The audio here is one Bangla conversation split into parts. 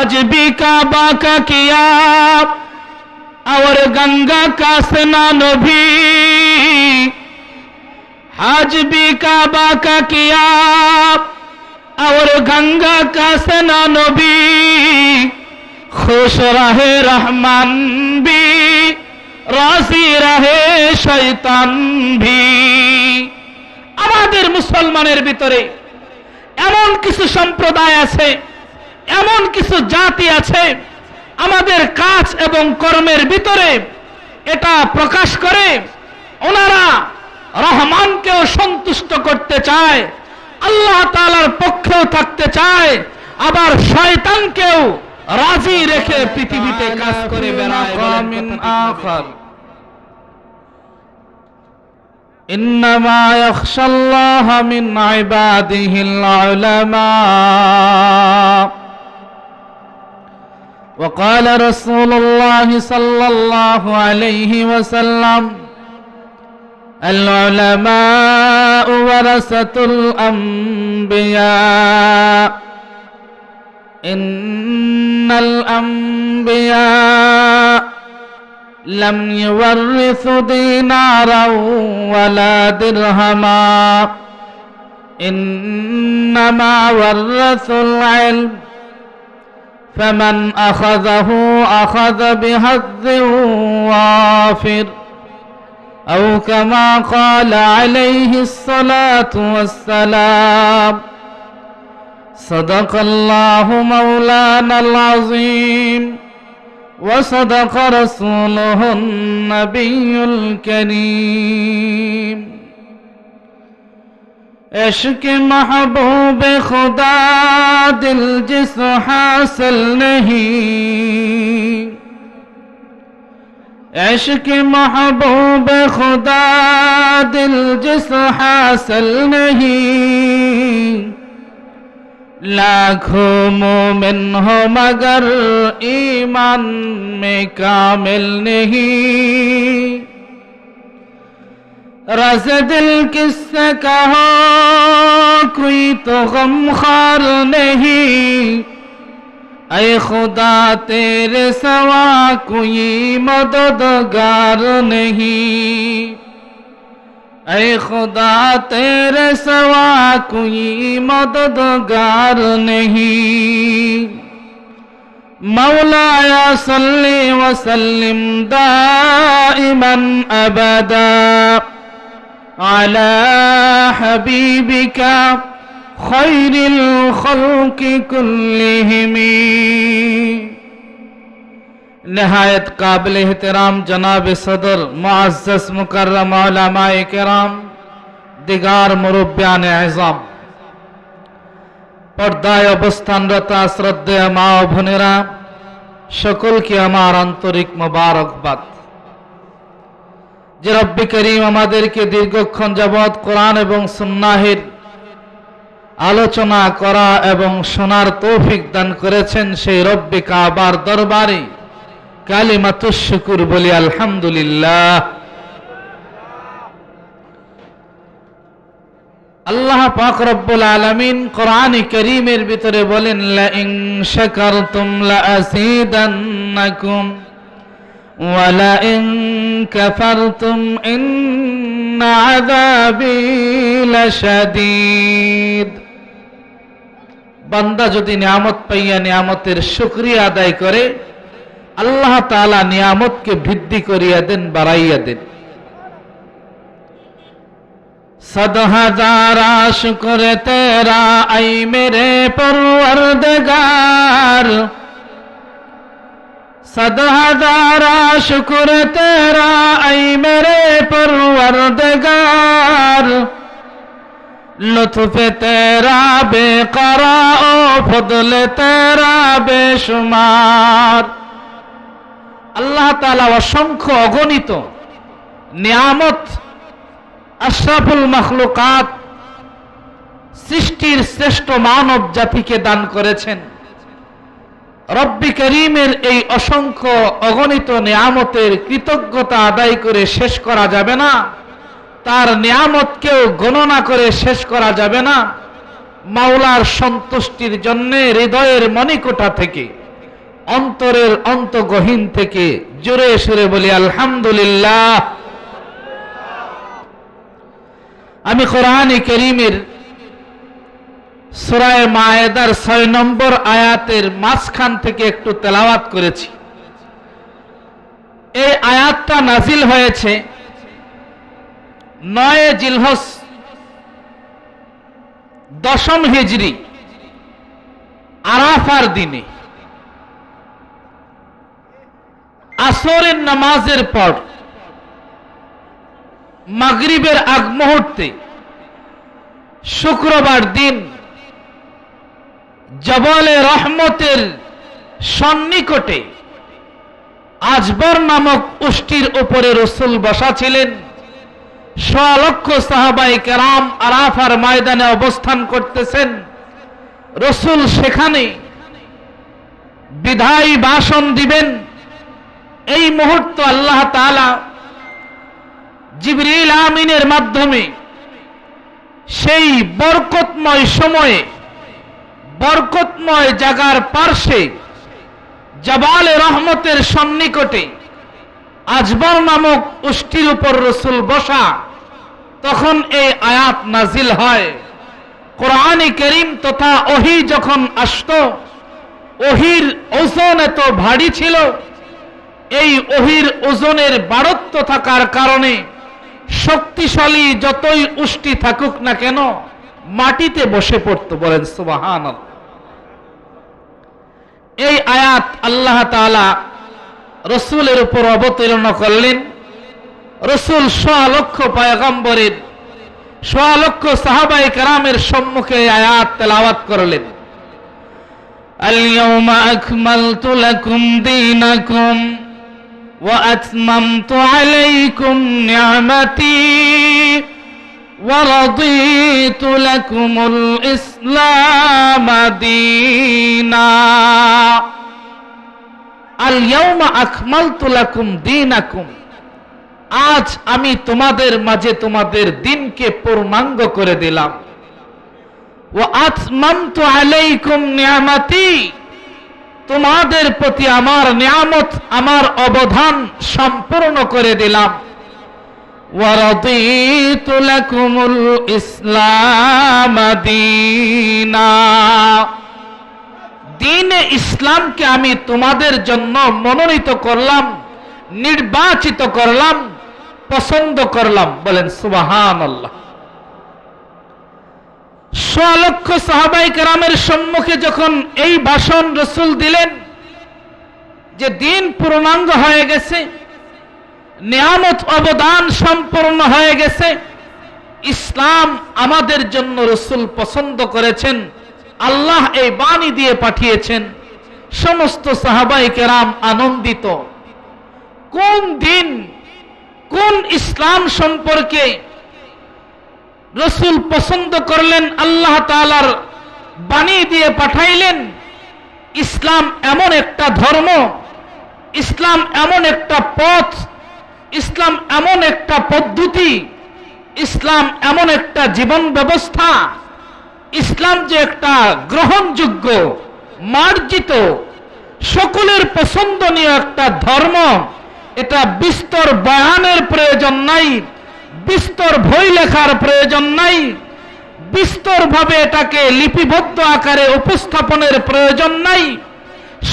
हज भी काबा का किया और गंगा का स्नान भी हज भी काबा का किया और गंगा का स्नान भी खुश रहे रहमान भी রাজি রাহে শয়তান ভি আমাদের মুসলমানের ভিতরে এমন কিছু সম্প্রদায় আছে এমন কিছু জাতি আছে আমাদের কাজ এবং কর্মের ভিতরে এটা প্রকাশ করে ওনারা রহমানকেও সন্তুষ্ট করতে চায় আল্লাহ তাআলার পক্ষেও থাকতে চায় আবার শয়তানকেও রাজি রেখে পৃথিবীতে কাজ করে বেড়ায় বলেন من কথা ঠিক না آخر বেঠিক? إنما يخشى الله من عباده العلماء وقال رسول الله صلى الله عليه وسلم العلماء ورثة الأنبياء. إن الأنبياء لم يورثوا دينارا ولا درهما. إنما ورثوا العلم فمن أخذه أخذ بحظ وافر. أو كما قال عليه الصلاة والسلام صدق الله مولانا العظيم وصدق رسوله النبي الكريم. عشق محبوب خدا دل جس حاصل نہیں۔ عشق محبوب خدا دل جس حاصل نہیں۔ لاکھوں مومن ہو مگر ایمان میں کامل نہیں۔ رز دل کس سے کہو کوئی تو غم خار نہیں۔ اے خدا، تیرے سوا کوئی مددگار نہیں۔ اے خدا، تیرے سوا کوئی مددگار نہیں۔ مولا یا صلی وسلم دائما ابدا۔ على حبيبك خير الخلق كلهم. نہایت قابل احترام جناب صدر، معزز، مکرم، علماء کرام دگار مربیان اعظام পর্দায় অবস্থানরতা শ্রদ্ধেয় মা ও বোনেরা সকলকে আমার مبارک بات۔ যে রব্বি করিম আমাদেরকে দীর্ঘক্ষণ যাবৎ কোরআন এবং সুন্নাহের আলোচনা করা এবং শোনার তৌফিক দান করেছেন সেই রব্বি কাবার দরবারে। কালিমাতুশ শুকুর বলি আলহামদুলিল্লাহ। আল্লাহ পাক রব্বুল আলামিন কোরআন করিমের ভিতরে বলেন, লা ইন শাকারতুম লা ولئن كفرتم إن عذابي لشديد। বান্দা যদি নিয়ামত পাইয়া নিয়ামতের শুক্রিয়া আদায় করে, আল্লাহ তালা নিয়ামতকে বৃদ্ধি করিয়া দেন, বাড়াইয়া দেন। সদ হাজারা শুকরে তেরা আই মেরে পরওয়ার দেগার সদ হাজারা শুকুর তেরা, আই মেরে পর্বদগার লুৎফে তেরা, বেকরা ও ফদলে তেরা, বেশুমার। আল্লাহ তালা অসংখ্য অগণিত নিয়ামত, আশরাফুল মখলুকাত, সৃষ্টির শ্রেষ্ঠ মানব জাতিকে দান করেছেন। রব্বি করিমের এই অসংখ্য অগণিত নিয়ামতের কৃতজ্ঞতা আদায় করে শেষ করা যাবে না। তার নিয়ামতকেও গণনা করে শেষ করা যাবে না। মাওলার সন্তুষ্টির জন্য হৃদয়ের মণিকোঠা থেকে, অন্তরের অন্তগহীন থেকে জোরে সুরে বলি, আলহামদুলিল্লাহ। আমি কোরআন করিমের সুরায় মায়েদার ছয় নম্বর আয়াতের মাঝখান থেকে একটু তেলাওয়াত করেছি। এই আয়াতটা নাজিল হয়েছে নয় জিলহস দশম হিজরি আরাফার দিনে। আসরের নামাজের পর মাগরিবের আগ মুহূর্তে শুক্রবার দিন জবলে রহমতের সন্নিকটে আজবর নামক উষ্টির উপরে রসুল বসা ছিলেন। লক্ষ সাহাবাই কেরাম আরাফার ময়দানে অবস্থান করতেছেন। রসুল সেখানে বিধায়ী ভাষণ দিবেন। এই মুহূর্ত আল্লাহ তালা জিবরিল আমিনের মাধ্যমে সেই বরকতময় সময়ে বরকতময় জাগার পার্শ্বে জবালে রহমতের সন্নিকটে আজবর নামক উষ্টির উপর রসুল বসা তখন এই আয়াত নাজিল হয়। কোরআনে করিম তথা ওহি যখন আসত, ওহির ওজন এত ভারী ছিল, এই ওহির ওজনের বাড়ত্ব থাকার কারণে শক্তিশালী যতই উষ্টি থাকুক না কেন, মাটিতে বসে পড়তো বলেন সুবাহান এই আয়াত আল্লাহ তালা রসুলের উপর অবতীর্ণ করলেন রসুল লক্ষ পায়গম্বরের লক্ষ সাহাবাই কারামের সম্মুখে এই আয়াত তেলাওয়াত করলেন اليوم أكملت لكم دينكم وأتممت عليكم نعمتي ورضيت لكم الإسلام دينا اليوم أكملت لكم دينكم আজ আমি তোমাদের মাঝে তোমাদের দিনকে পূর্ণাঙ্গ করে দিলাম ও আতমামতু আলাইকুম নিয়ামাতি তোমাদের প্রতি আমার নিয়ামত আমার অবধান সম্পূর্ণ করে দিলাম ورضيت لكم الإسلام دينا দিনে ইসলামকে আমি তোমাদের জন্য মনোনীত করলাম নির্বাচিত করলাম পছন্দ করলাম বলেন সুবাহান আল্লাহ লক্ষ সাহাবাই কেরামের সম্মুখে যখন এই ভাষণ রসুল দিলেন যে দিন পূর্ণাঙ্গ হয়ে গেছে নিয়ামত অবদান সম্পূর্ণ হয়ে গেছে। ইসলাম আমাদের জন্য রসুল পছন্দ করেছেন, আল্লাহ এই বাণী দিয়ে পাঠিয়েছেন। সমস্ত সাহাবাই কেরাম আনন্দিত। কোন দিন, কোন ইসলাম সম্পর্কে রসুল পছন্দ করলেন, আল্লাহ তালার বাণী দিয়ে পাঠাইলেন, ইসলাম এমন একটা ধর্ম, ইসলাম এমন একটা পথ ইসলাম এমন একটা পদ্ধতি, ইসলাম এমন একটা জীবন ব্যবস্থা, ইসলাম যে একটা গ্রহণযোগ্য, মার্জিত, সকলের পছন্দনীয় একটা ধর্ম, এটা বিস্তর বয়ানের প্রয়োজন নাই, বিস্তর বই লেখার প্রয়োজন নাই বিস্তর ভাবে এটাকে লিপিবদ্ধ আকারে উপস্থাপনের প্রয়োজন নাই,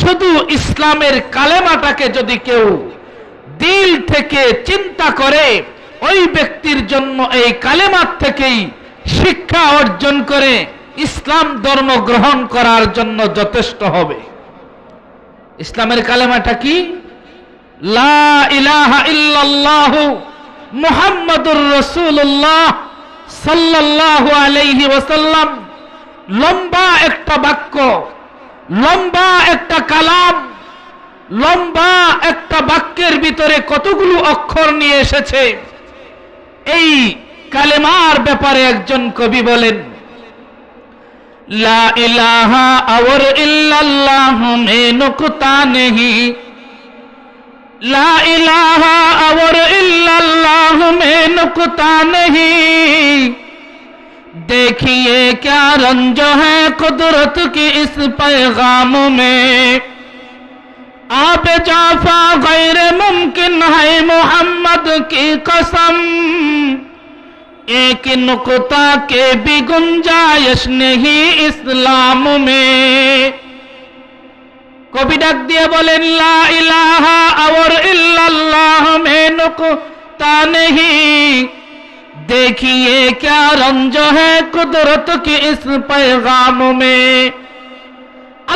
শুধু ইসলামের কালেমাটাকে যদি কেউ দিল থেকে চিন্তা করে ওই ব্যক্তির জন্য এই কালেমার থেকেই শিক্ষা অর্জন করে ইসলাম ধর্ম গ্রহণ করার জন্য যথেষ্ট হবে। ইসলামের কালেমাটা কি? লা ইলাহা সাল্লাল্লাহু আলাইহি লম্বা একটা বাক্য, লম্বা একটা কালাম লম্বা একটা বাক্যের ভিতরে কতগুলো অক্ষর নিয়ে এসেছে এই কালেমার ব্যাপারে একজন কবি বলেন লা ইলাহা और इल्लल्लाह में नुकता नहीं ला इलाहा और इल्लल्लाह में नुकता नहीं देखिए क्या रंज है कुदरत की इस पैगाम में जाफा गैर मुमकिन है मोहम्मद की कसम एक नुकता के भी गुंजाइश नहीं इस्लाम में কবি ডাক দিয়ে বলেন লা ইলাহা और इल्लल्लाह में नुकता नहीं देखिए क्या रंज है कुदरत की इस पैगाम में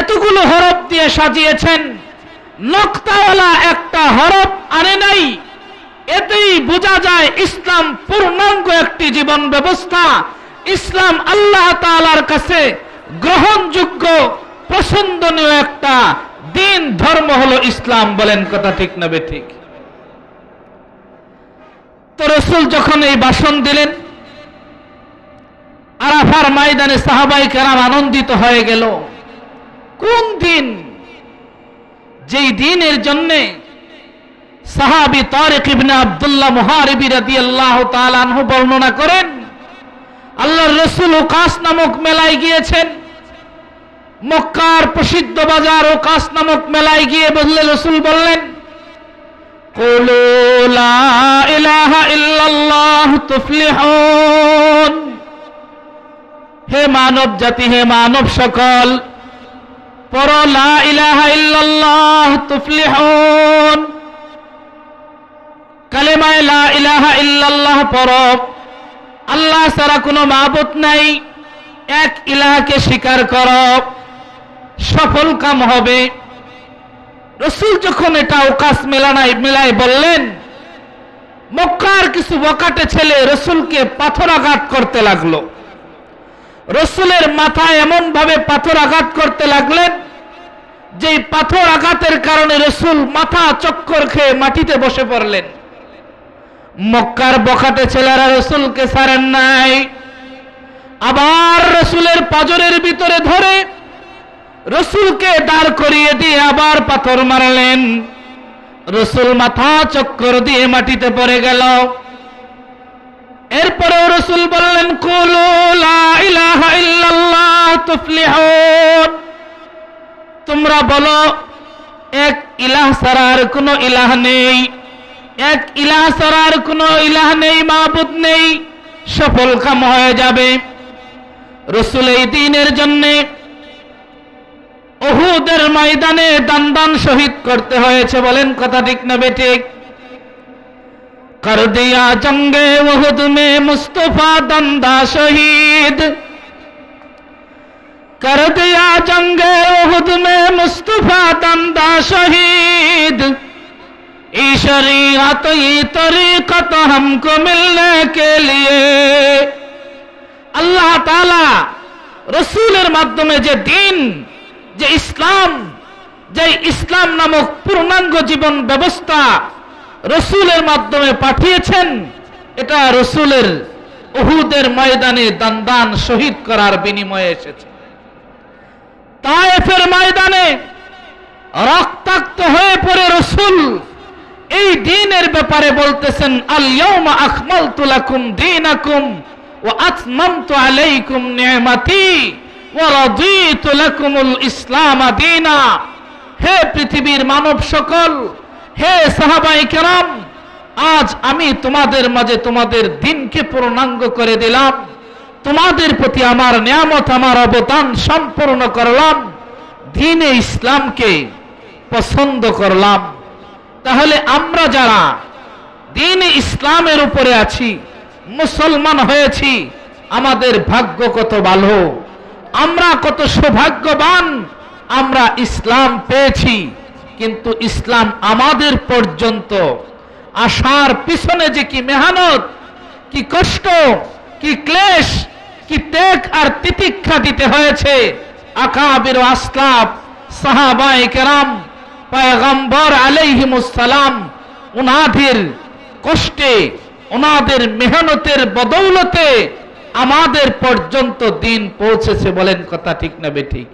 এতগুলো হরফ দিয়ে সাজিয়েছেন। নক্তাওয়ালা একটা হরফ আনে নাই। এতেই বোঝা যায় ইসলাম পূর্ণাঙ্গ একটি জীবন ব্যবস্থা। ইসলাম আল্লাহ তাআলার কাছে গ্রহণযোগ্য, পছন্দনীয় একটা দিন, ধর্ম হলো ইসলাম বলেন কথা ঠিক না ঠিক? তো রসুল যখন এই ভাষণ দিলেন, আরাফার ময়দানে সাহাবাই কেরাম আনন্দিত হয়ে গেল। কোন দিন? যেই দিনের জন্যে সাহাবি তারিক ইবনে আব্দুল্লাহ মুহারিবি রাদিয়াল্লাহু তাআলা আনহু বর্ণনা করেন, আল্লাহর রাসূল ওকাস নামক মেলায় গিয়েছেন। মক্কার প্রসিদ্ধ বাজার ওকাস নামক মেলায় গিয়ে বললে রসুল বললেন, কুলু লা ইলাহা ইল্লাল্লাহ তুফলিহুন। হে মানব জাতি হে মানব সকল পর লা ইলাহা ইল্লাল্লাহ, তুফলিহুন। কালেমায় লা ইলাহা ইল্লাল্লাহ পর আল্লাহ ছাড়া কোনো মাবুদ নাই। এক ইলাহাকে স্বীকার কর। সফল কাম হবে। রসুল যখন এটা ওকাশ মেলানাই মেলায় বললেন, মক্কার কিছু বকাটে ছেলে রসুলকে পাথর আঘাত করতে লাগল। রসুলের মাথায় এমন ভাবে পাথর আঘাত করতে লাগলেন যে পাথর আঘাতের কারণে রসুল মাথা চক্কর খেয়ে মাটিতে বসে পড়লেন। মক্কার বখাটে ছেলেরা রসুলকে ছাড়েন নাই। আবার রসুলের পাজরের ভিতরে ধরে রসুলকে দাঁড় করিয়ে দিয়ে আবার পাথর মারলেন। রসুল মাথা চক্কর দিয়ে মাটিতে পড়ে গেল। এরপরেও রসুল বললেন তোমরা বলো, এক ইলাহ সারার কোনো ইলাহ নেই। এক ইলাহ আর কোনো ইলাহ নেই মাহবুদ নেই, সফল কাম হয়ে যাবে। রসুল এই দিনের জন্যে ওহুদের ময়দানে দান দান শহীদ করতে হয়েছে বলেন, কথা ঠিক না বেঠিক कर दिया जंगे वहुद में मुस्तफा दंदा शहीद कर दिया जंगे वहुद में मुस्तफा दंदा शहीद ई शरीयत ये तरीकत हमको मिलने के लिए আল্লাহ তাআলা রসুলের মাধ্যমে যে দিন যে ইসলাম যে ইসলাম নামক পূর্ণাঙ্গ জীবন ব্যবস্থা রসুলের মাধ্যমে পাঠিয়েছেন, এটা রসুলের উহুদের ময়দানে দান শহীদ করার বিনিময়ে এসেছে। তায়েফের ময়দানে রক্তাক্ত হয়ে পড়ে রসুল, এই দিনের ব্যাপারে বলতেছেন আল ইয়াউমা আকমালতু লাকুম দীনাকুম ওয়া আতমামতু আলাইকুম নি'মাতি ইসলাম দীনা। হে পৃথিবীর মানব সকল হে সাহাবাই কেরাম, আজ আমি তোমাদের মাঝে তোমাদের দিনকে পূর্ণাঙ্গ করে দিলাম। তোমাদের প্রতি আমার নিয়ামত, আমার অবদান সম্পূর্ণ করলাম। দিনে ইসলামকে পছন্দ করলাম। তাহলে আমরা যারা দিন ইসলামের উপরে আছি, মুসলমান হয়েছি, আমাদের ভাগ্য কত ভালো? আমরা কত সৌভাগ্যবান, আমরা ইসলাম পেয়েছি। কিন্তু ইসলাম আমাদের পর্যন্ত আসার পিছনে যে কি মেহনত, কি কষ্ট, কি ক্লেশ, কি ত্যাগ আর তিতিক্ষা দিতে হয়েছে, আকাবির আসলাফ সাহাবাই কেরাম, পয়গম্বর আলাইহিমুসালাম ওনাদের কষ্টে ওনাদের মেহনতের বদৌলতে আমাদের পর্যন্ত দিন পৌঁছেছে বলেন কথা ঠিক না বেঠিক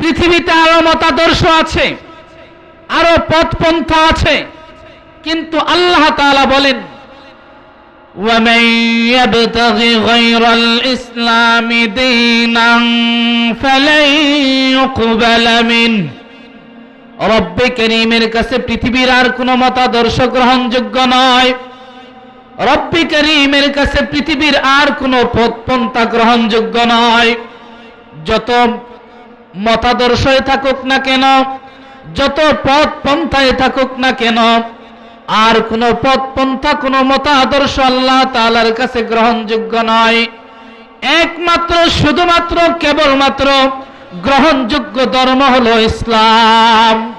পৃথিবীতে আরো মতাদর্শ আছে আরো পথপন্থা আছে কিন্তু আল্লাহ তাআলা বলেন ومن يبتغ غير الإسلام دينا فلن يقبل منه রব্বে করিমের কাছে পৃথিবীর আর কোনো মতাদর্শ গ্রহণযোগ্য নয় রব্বে করিমের কাছে পৃথিবীর আর কোনো পথপন্থা গ্রহণযোগ্য নয় যত মতাদর্শই থাকুক না কেন, যত পথ পন্থায় থাকুক না কেন, আর কোন পথ পন্থা, কোন মতাদর্শ আল্লাহ তালার কাছে গ্রহণযোগ্য নয়। একমাত্র, শুধুমাত্র, কেবলমাত্র গ্রহণযোগ্য ধর্ম হল ইসলাম।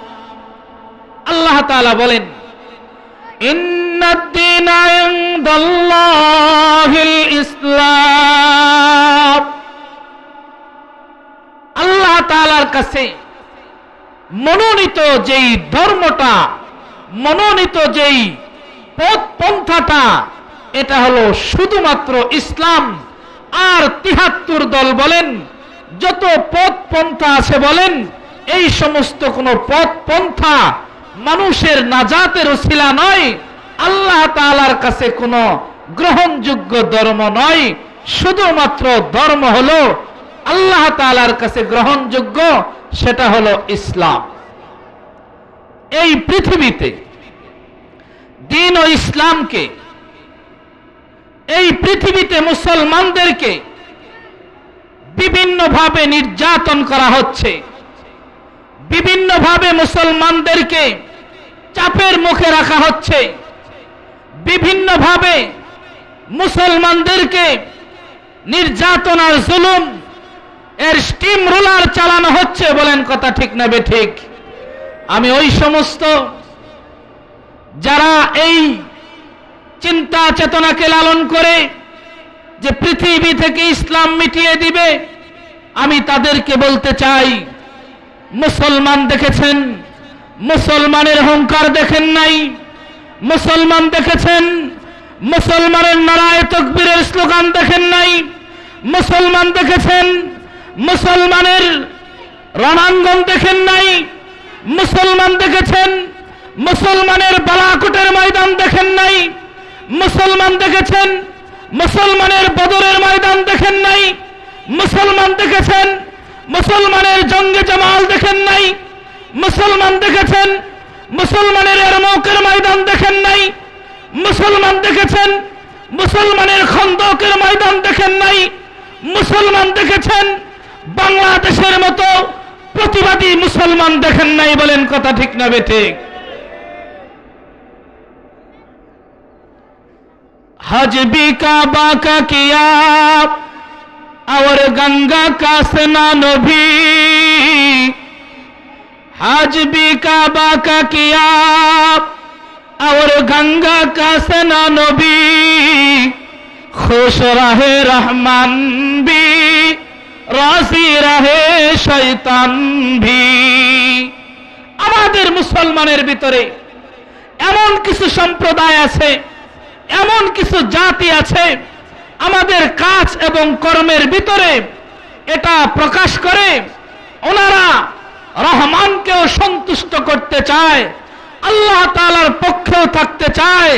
আল্লাহ তাআলা বলেন ইনদাল্লাহিল ইসলাম। আল্লাহ তালার কাছে মনোনীত যেই ধর্মটা, মনোনীত যেই পথ পন্থাটা এটা হলো শুধুমাত্র ইসলাম। আর তিহাত্তর দল বলেন, যত পথ পন্থা আছে বলেন, এই সমস্ত কোন পথ পন্থা মানুষের নাজাতের ওসিলা নয়, আল্লাহ তালার কাছে কোনো গ্রহণযোগ্য ধর্ম নয়। শুধুমাত্র ধর্ম হলো আল্লাহ তাআলার কাছে গ্রহণযোগ্য সেটা হলো ইসলাম। এই পৃথিবীতে দিন ও ইসলামকে, এই পৃথিবীতে মুসলমানদেরকে বিভিন্নভাবে নির্যাতন করা হচ্ছে। বিভিন্নভাবে মুসলমানদেরকে চাপের মুখে রাখা হচ্ছে। বিভিন্নভাবে মুসলমানদেরকে নির্যাতন আর জুলুম এর স্টিম রোলার চালানো হচ্ছে, বলেন কথা ঠিক না ঠিক? আমি ওই সমস্ত যারা এই চিন্তা চেতনাকে লালন করে যে পৃথিবী থেকে ইসলাম মিটিয়ে দিবে, আমি তাদেরকে বলতে চাই, মুসলমান দেখেছেন? মুসলমানের অহংকার দেখেন নাই? মুসলমান দেখেছেন? মুসলমানের নারায় তকবীরের স্লোগান দেখেন নাই? মুসলমান দেখেছেন? মুসলমানের রণাঙ্গন দেখেন নাই, মুসলমান দেখেছেন, মুসলমানের বালাকুটের ময়দান দেখেন নাই, মুসলমান দেখেছেন, মুসলমানের বদরের ময়দান দেখেন নাই, মুসলমান দেখেছেন, মুসলমানের জঙ্গে জামাল দেখেন নাই, মুসলমান দেখেছেন, মুসলমানের এরমকের ময়দান দেখেন নাই, মুসলমান দেখেছেন, মুসলমানের খন্দকের ময়দান দেখেন নাই, মুসলমান দেখেছেন বাংলাদেশের মতো প্রতিবাদী মুসলমান দেখেন নাই বলেন কথা ঠিক না বেঠিক हज भी काबा का किया और गंगा का स्नान भी हज भी काबा का किया और गंगा का स्नान भी खुश रहे रहमान भी রাজি রাহে শৈতান ভি। আমাদের মুসলমানের ভিতরে এমন কিছু সম্প্রদায় আছে, এমন কিছু জাতি আছে, আমাদের কাজ এবং কর্মের ভিতরে এটা প্রকাশ করে, ওনারা রহমানকেও সন্তুষ্ট করতে চায়, আল্লাহ তালার পক্ষেও থাকতে চায়,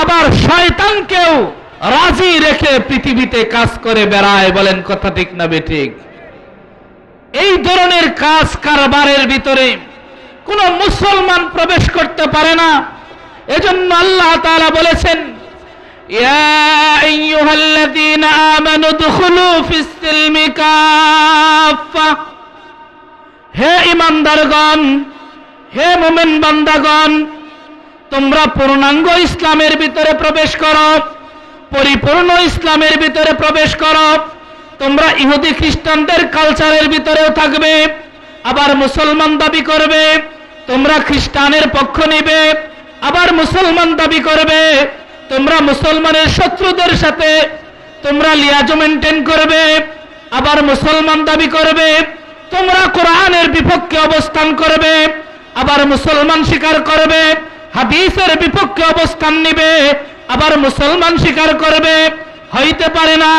আবার শয়তানকেও রাজি রেখে পৃথিবীতে কাজ করে বেড়ায় বলেন কথা ঠিক না বেঠিক এই ধরনের কাজ কারবারের ভিতরে কোন মুসলমান প্রবেশ করতে পারে না। এজন্য আল্লাহ তাআলা বলেছেন হে ইমানদারগণ হে মোমেন বান্দাগণ, তোমরা পূর্ণাঙ্গ ইসলামের ভিতরে প্রবেশ করো। পরিপূর্ণ ইসলামের ভিতরে প্রবেশ করো। তোমরা ইহুদি খ্রিস্টানদের কালচারের ভিতরেও থাকবে, আবার মুসলমান দাবি করবে, তোমরা খ্রিস্টানের পক্ষ নিবে, আবার মুসলমান দাবি করবে, তোমরা মুসলমানের শত্রুদের সাথে, তোমরা লিয়াজো মেনটেন করবে, আবার মুসলমান দাবি করবে, তোমরা কোরআনের বিপক্ষে অবস্থান করবে, আবার মুসলমান স্বীকার করবে, হাদিসের বিপক্ষে অবস্থান নিবে আবার মুসলমান স্বীকার করবে, হইতে পারে না।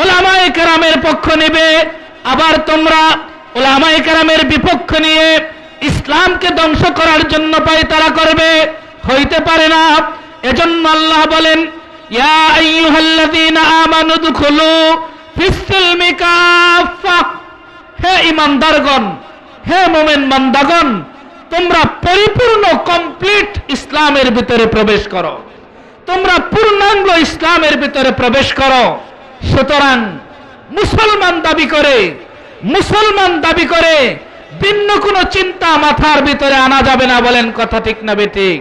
ওলামায়ে কেরামের পক্ষ নেবে, আবার তোমরা ওলামায়ে কেরামের বিপক্ষ নিয়ে ইসলামকে ধ্বংস করার জন্য পাই তারা করবে, হইতে পারে না। এজন্য আল্লাহ বলেন হে ইমানদারগণ, হে মোমেন বান্দাগণ, তোমরা পরিপূর্ণ, কমপ্লিট ইসলামের ভিতরে প্রবেশ করো। তোমরা পূর্ণাঙ্গ ইসলামের ভিতরে প্রবেশ করো। সুতরাং মুসলমান দাবি করে, মুসলমান দাবি করে, ভিন্ন কোনো চিন্তা মাথার ভিতরে আনা যাবে না বলেন কথা ঠিক না বেঠিক